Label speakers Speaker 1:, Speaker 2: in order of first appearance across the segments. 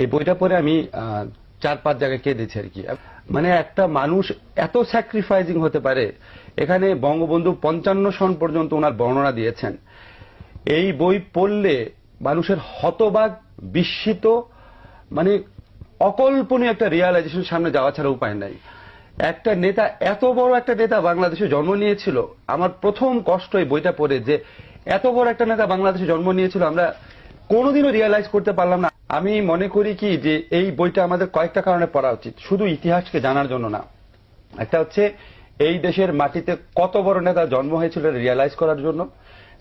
Speaker 1: এই বইটা পড়ে আমি চার পাঁচ জায়গায় কেঁদেছি আর কি। মানে একটা মানুষ এত স্যাক্রিফাইজিং হতে পারে, এখানে বঙ্গবন্ধু পঞ্চান্ন সন পর্যন্ত ওনার বর্ণনা দিয়েছেন। এই বই পড়লে মানুষের হতবাক, বিস্মিত মানে অকল্পনীয় একটা রিয়ালাইজেশন সামনে যাওয়া ছাড়া উপায় নাই। একটা নেতা, এত বড় একটা নেতা বাংলাদেশে জন্ম নিয়েছিল, আমার প্রথম কষ্ট এই বইটা পড়ে যে এত বড় একটা নেতা বাংলাদেশে জন্ম নিয়েছিল, আমরা কোনোদিনও রিয়ালাইজ করতে পারলাম না। আমি মনে করি কি যে এই বইটা আমাদের কয়েকটা কারণে পড়া উচিত। শুধু ইতিহাসকে জানার জন্য না। একটা হচ্ছে, এই দেশের মাটিতে কত বড় নেতা জন্ম হয়েছিল রিয়ালাইজ করার জন্য।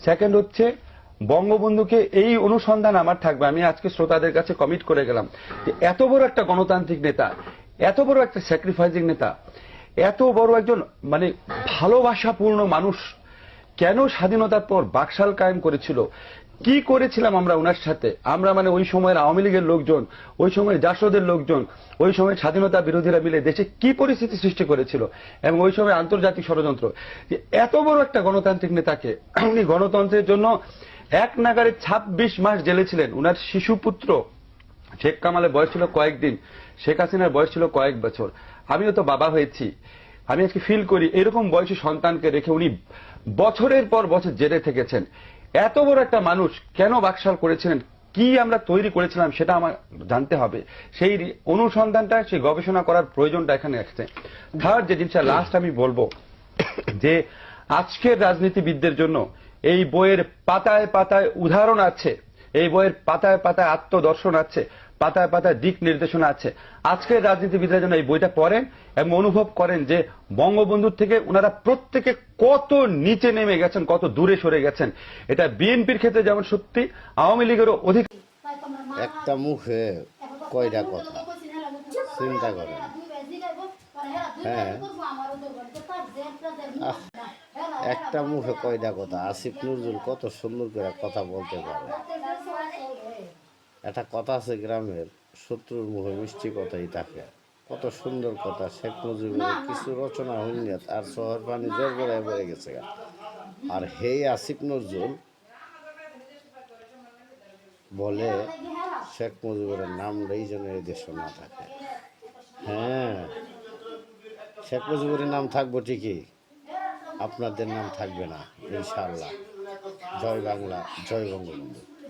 Speaker 1: সেকেন্ড হচ্ছে, বঙ্গবন্ধুকে এই অনুসন্ধান আমার থাকবে। আমি আজকে শ্রোতাদের কাছে কমিট করে গেলাম যে এত বড় একটা গণতান্ত্রিক নেতা, এত বড় একটা স্যাক্রিফাইজিং নেতা, এত বড় একজন মানে ভালোবাসাপূর্ণ মানুষ কেন স্বাধীনতার পর বাকশাল কায়েম করেছিল? কি করেছিলাম আমরা ওনার সাথে? আমরা মানে ওই সময়ের আওয়ামী লীগের লোকজন, ওই সময়ের জাসদের লোকজন, ওই সময়ের স্বাধীনতা বিরোধীরা মিলে দেশে কি পরিস্থিতি সৃষ্টি করেছিল? এবং ওই সময় আন্তর্জাতিক ষড়যন্ত্র। এত বড় একটা গণতান্ত্রিক নেতাকে উনি গণতন্ত্রের জন্য এক নাগারে ২৬ মাস জেলে ছিলেন। উনার শিশুপুত্র শেখ কামালের বয়স ছিল কয়েকদিন। শেখ হাসিনার বয়স ছিল কয়েক বছর। আমিও তো বাবা হয়েছি। আমি আজকে ফিল করি এরকম বয়সী সন্তানকে রেখে উনি বছরের পর বছর জেলে থেকেছেন। এত বড় একটা মানুষ কেন বাকশাল করেছিলেন? কি আমরা তৈরি করেছিলাম সেটা আমার জানতে হবে। সেই অনুসন্ধানটা, সেই গবেষণা করার প্রয়োজনটা এখানে আসছে থার্ড যে জিনিসটা লাস্ট আমি বলব, যে আজকের রাজনীতিবিদদের জন্য এই বইয়ের পাতায় পাতায় উদাহরণ আছে, এই বইয়ের পাতায় পাতায় আত্মদর্শন আছে। পাতায় পাতায় দিক নির্দেশনা আছে। আজকের রাজনীতিবিদরা যেন এই বইটা পড়েন এবং অনুভব করেন যে বঙ্গবন্ধুর থেকে ওনারা প্রত্যেকে কত নিচে নেমে গেছেন, কত দূরে সরে গেছেন। এটা বিএনপির ক্ষেত্রে যেমন সত্যি, আওয়ামী লীগেরও অধিক
Speaker 2: একটা মুখে কয়টা কথা, চিন্তা করেন। হ্যাঁ। একটা মুখে কয়টা কথা, আসিফ নজরুল কত সুন্দর করে কথা বলতে পারে। একটা কথা আছে গ্রামের শত্রুর মুখে মিষ্টি কথাই থাকে। কত সুন্দর কথা শেখ মুজিবের কিছু রচনা হইনি আর শহর পানি জোর করে বেড়ে গেছে আর হেই আসিফ নজরুল বলে শেখ মুজিবের নাম এই জন্য এই দেশে না থাকে। হ্যাঁ শেখ মুজিবের নাম থাকব ঠিকই আপনাদের নাম থাকবে না ইনশাআল্লাহ। জয় বাংলা জয় বঙ্গবন্ধু।